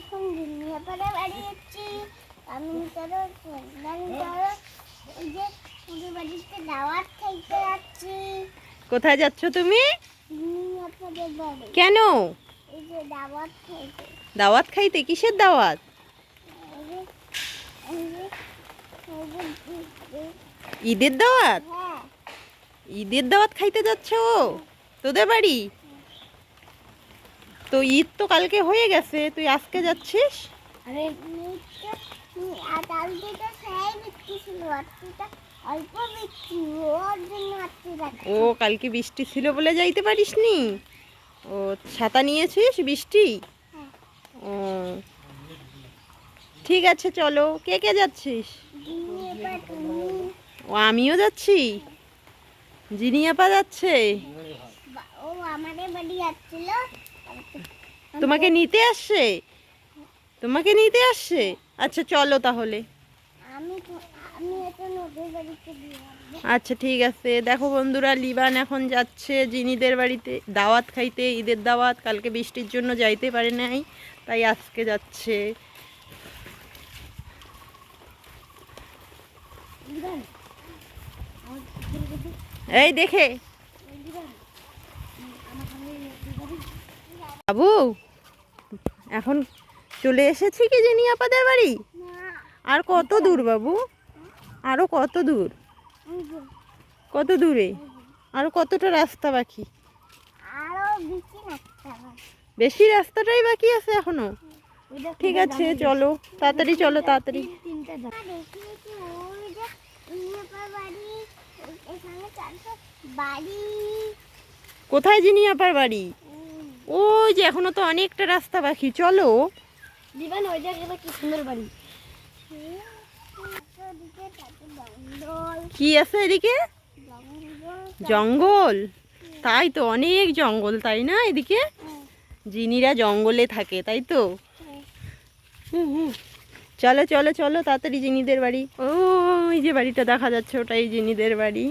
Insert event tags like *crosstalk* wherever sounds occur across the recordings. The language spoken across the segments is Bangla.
এখন দুনিয়াপাড়া বাড়ি যাচ্ছি আমি ধরো আমি ধরো এই যে ওদের বাড়িতে দাওয়াত খাইতে যাচ্ছি কোথায় যাচ্ছ তুমি? দুনিয়াপাড়ার বাড়ি কেন? এই যে দাওয়াত খাইতে দাওয়াত খাইতে? কিসের দাওয়াত? ঈদের দাওয়াত? হ্যাঁ। ঈদের দাওয়াত খাইতে যাচ্ছ? তোদের বাড়ি? তো ঈদ তো কালকে হয়ে গেছে তুই আজকে যাচ্ছিস? আরে ও কালকে বৃষ্টি ছিল বলে যাইতে পারিসনি? ও ছাতা নিয়েছিস বৃষ্টি? হ্যাঁ। ও ঠিক আছে চলো। কে কে যাচ্ছিস? ও আমিও যাচ্ছি? জিনিয়াপা যাচ্ছে? ও আমাদের বাড়ি যাচ্ছিল। তোমাকে নিতে আসছে? তোমাকে নিতে আসছে? আচ্ছা চলো তাহলে। আচ্ছা ঠিক আছে। দেখো বন্ধুরা লিবান এখন যাচ্ছে জিনিদের বাড়িতে। দাওয়াত খাইতে ঈদের দাওয়াত। কালকে বৃষ্টির জন্য যাইতে পারে নাই তাই আজকে যাচ্ছে। এই দেখে। বাবু এখন চলে এসেছি কি জিনি আপাদের বাড়ি? আর কত দূর বাবু? আরও কত দূর? কত দূরে? আরও কতটা রাস্তা বাকি? বেশি রাস্তাটাই বাকি আছে এখনও। ঠিক আছে চলো তাড়াতাড়ি চলো তাড়াতাড়ি। কোথায় জিনি আপার বাড়ি? ওই যে এখনও তো অনেকটা রাস্তা বাকি চলো। দিবেন ওই জায়গাটা কি সুন্দর বাড়ি। কি আছে এদিকে? জঙ্গল। তাই তো অনেক জঙ্গল তাই না এদিকে? জিনিরা জঙ্গলে থাকে তাই তো? চলো চলো চলো তাড়াতাড়ি জিনিদের বাড়ি। ও ওই যে বাড়িটা দেখা যাচ্ছে ওটাই জিনিদের বাড়ি।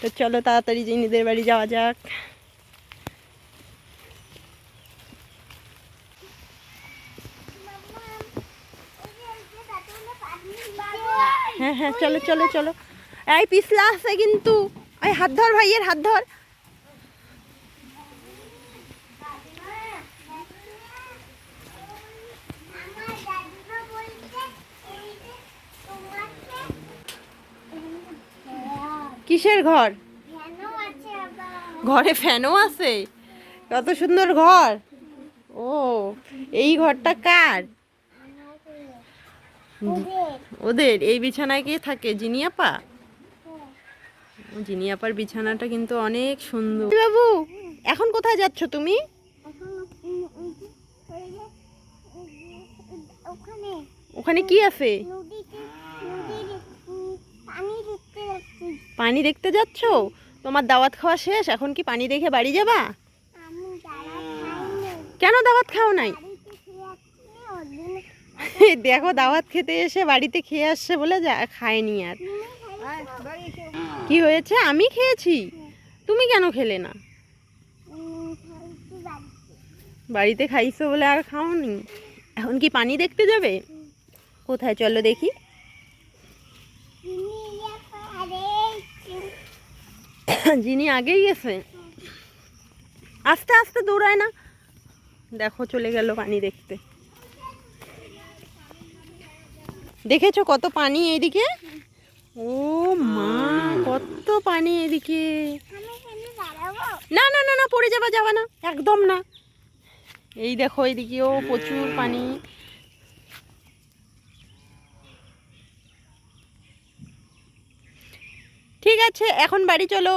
তো চলো তাড়াতাড়ি জিনিদের বাড়ি যাওয়া যাক। হ্যাঁ হ্যাঁ চলো চলো চলো। এই, পিছলা আছে কিন্তু। এই, হাত ধর ভাইয়ের, হাত ধর। কিসের ঘর? ঘরে ফ্যানও আছে। কত সুন্দর ঘর। ও, এই ঘরটা কার? ওদের এই বিছানায় কে থাকে? জিনিয়াপা জিনিয়াপার বিছানাটা কিন্তু অনেক সুন্দর। বাবু এখন কোথায় যাচ্ছ তুমি? ওখানে ওখানে কি আছে? পানি দেখতে যাচ্ছি? তোমার দাওয়াত খাওয়া শেষ? এখন কি পানি দেখে বাড়ি যাবা? কেন দাওয়াত খাও নাই? *laughs* দেখো দাওয়াত খেতে এসে বাড়িতে খেয়ে আসছে বলে খায়নি আর। কি হয়েছে? আমি খেয়েছি। তুমি কেন খেলে না? বাড়িতে খাইছো বলে আর খাওনি? এখন কি পানি দেখতে যাবে? কোথায়? চলো দেখি। *coughs* যিনি আগেই গেছে। আস্তে আস্তে দৌড়ায় না? দেখো চলে গেল পানি দেখতে। দেখেছ কত পানি এইদিকে ও মা কত পানি এদিকে। না না না না পড়ে যাবা যাবা না একদম না। এই দেখো এইদিকেও প্রচুর পানি। ঠিক আছে এখন বাড়ি চলো।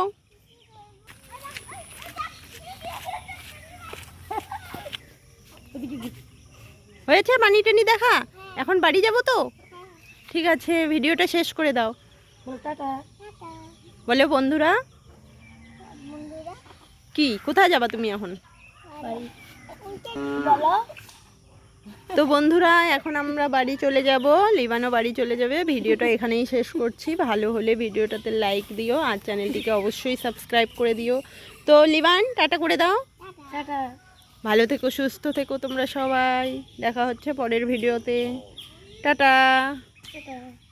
হয়েছে? পানি টানি দেখা? এখন বাড়ি যাব তো? ঠিক আছে ভিডিওটা শেষ করে দাও। টাটা। বলে বন্ধুরা? কি? কোথায় যাবা তুমি এখন? তো বন্ধুরা এখন আমরা বাড়ি চলে যাব। লিবানও বাড়ি চলে যাবে। ভিডিওটা এখানেই শেষ করছি। ভালো হলে ভিডিওটাতে লাইক দিও আর চ্যানেলটিকে অবশ্যই সাবস্ক্রাইব করে দিও। তো লিবান টাটা করে দাও। টাটা। ভালো থেকো সুস্থ থেকো তোমরা সবাই। দেখা হচ্ছে পরের ভিডিওতে। টাটা। 是的。